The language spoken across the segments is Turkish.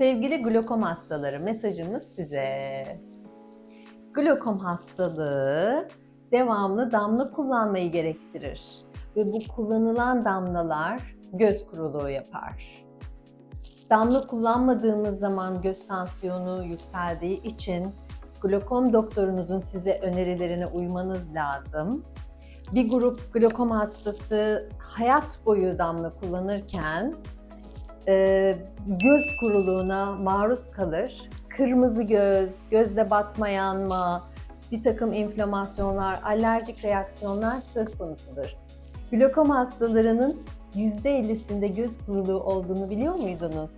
Sevgili glokom hastaları mesajımız size. Glokom hastalığı devamlı damla kullanmayı gerektirir ve bu kullanılan damlalar göz kuruluğu yapar. Damla kullanmadığımız zaman göz tansiyonu yükseldiği için glokom doktorunuzun size önerilerine uymanız lazım. Bir grup glokom hastası hayat boyu damla kullanırken e, göz kuruluğuna maruz kalır. Kırmızı göz, gözde batma yanma, bir takım inflamasyonlar, alerjik reaksiyonlar söz konusudur. Glokom hastalarının %50'sinde göz kuruluğu olduğunu biliyor muydunuz?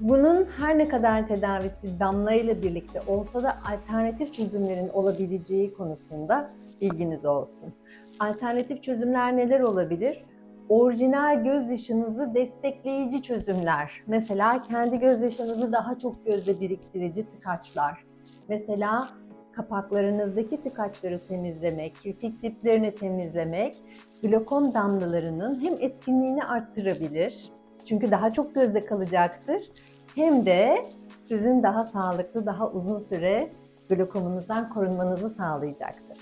Bunun her ne kadar tedavisi damla ile birlikte olsa da alternatif çözümlerin olabileceği konusunda bilginiz olsun. Alternatif çözümler neler olabilir? Orijinal gözyaşınızı destekleyici çözümler. Mesela kendi gözyaşınızı daha çok gözde biriktirici tıkaçlar. Mesela kapaklarınızdaki tıkaçları temizlemek, kirpik diplerini temizlemek, glokom damlalarının hem etkinliğini arttırabilir, çünkü daha çok gözde kalacaktır, hem de sizin daha sağlıklı, daha uzun süre glokomunuzdan korunmanızı sağlayacaktır.